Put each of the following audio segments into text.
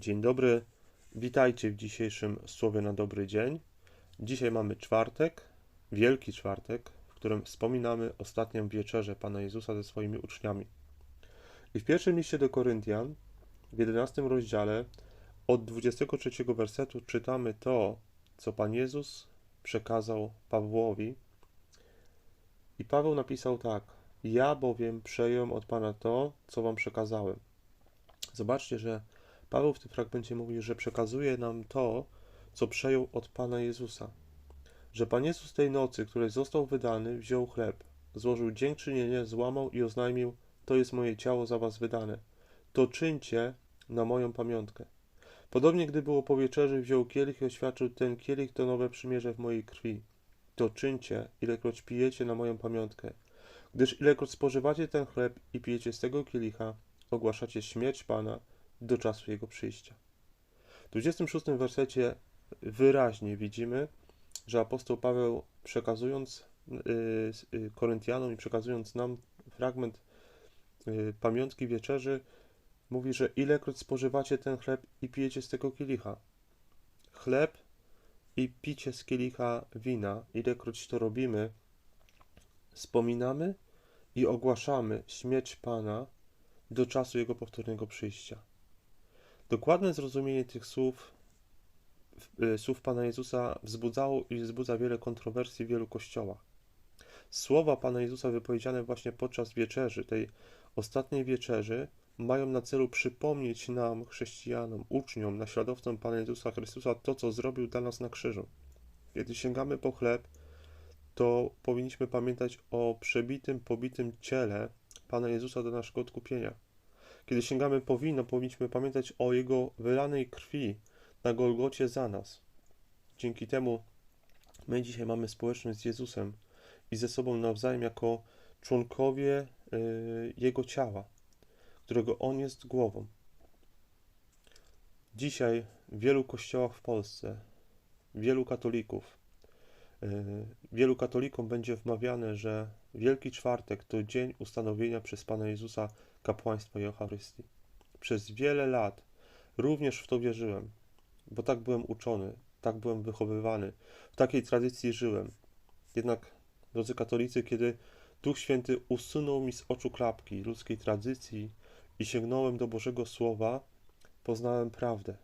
Dzień dobry, witajcie w dzisiejszym Słowie na dobry dzień. Dzisiaj mamy czwartek, Wielki Czwartek, w którym wspominamy ostatnią wieczerzę Pana Jezusa ze swoimi uczniami. I w pierwszym liście do Koryntian, w 11 rozdziale, od 23 wersetu czytamy to, co Pan Jezus przekazał Pawłowi. I Paweł napisał tak: Ja bowiem przejąłem od Pana to, co Wam przekazałem. Zobaczcie, że Paweł w tym fragmencie mówi, że przekazuje nam to, co przejął od Pana Jezusa. Że Pan Jezus tej nocy, której został wydany, wziął chleb, złożył dziękczynienie, złamał i oznajmił: To jest moje ciało za was wydane. To czyńcie na moją pamiątkę. Podobnie, gdy było po wieczerzy, wziął kielich i oświadczył: Ten kielich to nowe przymierze w mojej krwi. To czyńcie, ilekroć pijecie na moją pamiątkę. Gdyż ilekroć spożywacie ten chleb i pijecie z tego kielicha, ogłaszacie śmierć Pana do czasu Jego przyjścia. W 26 wersecie wyraźnie widzimy, że apostoł Paweł przekazując y, Koryntianom i przekazując nam fragment y, pamiątki wieczerzy, mówi, że ilekroć spożywacie ten chleb i pijecie z tego kielicha. Chleb i picie z kielicha wina, ilekroć to robimy, wspominamy i ogłaszamy śmierć Pana do czasu Jego powtórnego przyjścia. Dokładne zrozumienie tych słów, y, słów Pana Jezusa wzbudzało i wzbudza wiele kontrowersji w wielu kościołach. Słowa Pana Jezusa wypowiedziane właśnie podczas wieczerzy, tej ostatniej wieczerzy, mają na celu przypomnieć nam, chrześcijanom, uczniom, naśladowcom Pana Jezusa Chrystusa to, co zrobił dla nas na krzyżu. Kiedy sięgamy po chleb, to powinniśmy pamiętać o przebitym, pobitym ciele Pana Jezusa do naszego odkupienia. Kiedy sięgamy po wino, powinniśmy pamiętać o Jego wylanej krwi na Golgocie za nas. Dzięki temu my dzisiaj mamy społeczność z Jezusem i ze sobą nawzajem jako członkowie y, Jego ciała, którego On jest głową. Dzisiaj w wielu kościołach w Polsce, wielu katolików, wielu katolikom będzie wmawiane, że Wielki Czwartek to dzień ustanowienia przez Pana Jezusa kapłaństwa i Eucharystii. Przez wiele lat również w to wierzyłem, bo tak byłem uczony, tak byłem wychowywany, w takiej tradycji żyłem. Jednak, drodzy katolicy, kiedy Duch Święty usunął mi z oczu klapki ludzkiej tradycji i sięgnąłem do Bożego Słowa, poznałem prawdę.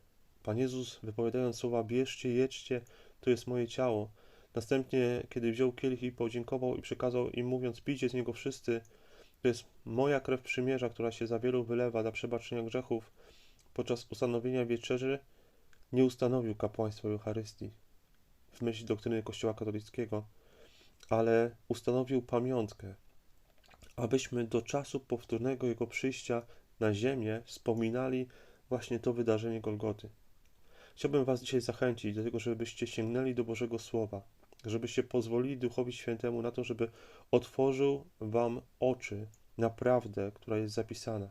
Pan Jezus, wypowiadając słowa: Bierzcie, jedźcie, to jest moje ciało. Następnie, kiedy wziął kielich i podziękował i przekazał im, mówiąc: Pijcie z niego wszyscy, to jest moja krew przymierza, która się za wielu wylewa dla przebaczenia grzechów. Podczas ustanowienia wieczerzy nie ustanowił kapłaństwa Eucharystii w myśl doktryny Kościoła katolickiego, ale ustanowił pamiątkę, abyśmy do czasu powtórnego Jego przyjścia na ziemię wspominali właśnie to wydarzenie Golgoty. Chciałbym Was dzisiaj zachęcić do tego, żebyście sięgnęli do Bożego Słowa, żebyście pozwolili Duchowi Świętemu na to, żeby otworzył Wam oczy na prawdę, która jest zapisana.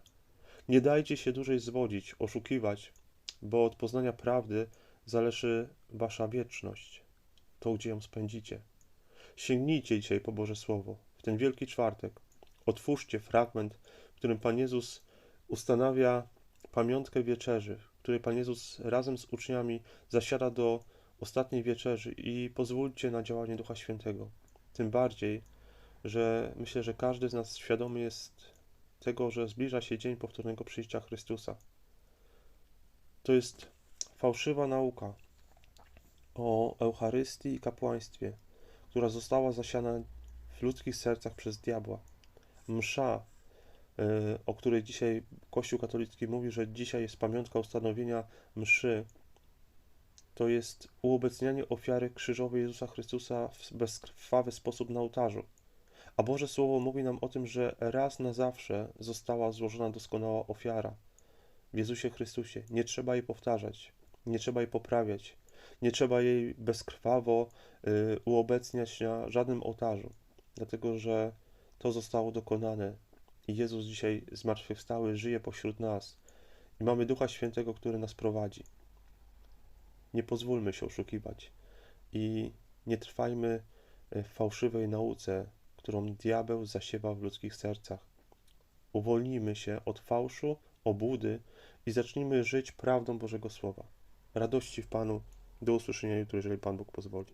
Nie dajcie się dłużej zwodzić, oszukiwać, bo od poznania prawdy zależy Wasza wieczność, to gdzie ją spędzicie. Sięgnijcie dzisiaj po Boże Słowo, w ten Wielki Czwartek. Otwórzcie fragment, w którym Pan Jezus ustanawia pamiątkę wieczerzy, w której Pan Jezus razem z uczniami zasiada do ostatniej wieczerzy i pozwólcie na działanie Ducha Świętego. Tym bardziej, że myślę, że każdy z nas świadomy jest tego, że zbliża się dzień powtórnego przyjścia Chrystusa. To jest fałszywa nauka o Eucharystii i kapłaństwie, która została zasiana w ludzkich sercach przez diabła. Msza, y, o której dzisiaj Kościół katolicki mówi, że dzisiaj jest pamiątka ustanowienia mszy, to jest uobecnianie ofiary krzyżowej Jezusa Chrystusa w bezkrwawy sposób na ołtarzu. A Boże Słowo mówi nam o tym, że raz na zawsze została złożona doskonała ofiara w Jezusie Chrystusie. Nie trzeba jej powtarzać, nie trzeba jej poprawiać, nie trzeba jej bezkrwawo y, uobecniać na żadnym ołtarzu, dlatego że to zostało dokonane i Jezus dzisiaj zmartwychwstały żyje pośród nas i mamy Ducha Świętego, który nas prowadzi. Nie pozwólmy się oszukiwać i nie trwajmy w fałszywej nauce, którą diabeł zasiewa w ludzkich sercach. Uwolnijmy się od fałszu, obłudy i zacznijmy żyć prawdą Bożego Słowa. Radości w Panu. Do usłyszenia jutro, jeżeli Pan Bóg pozwoli.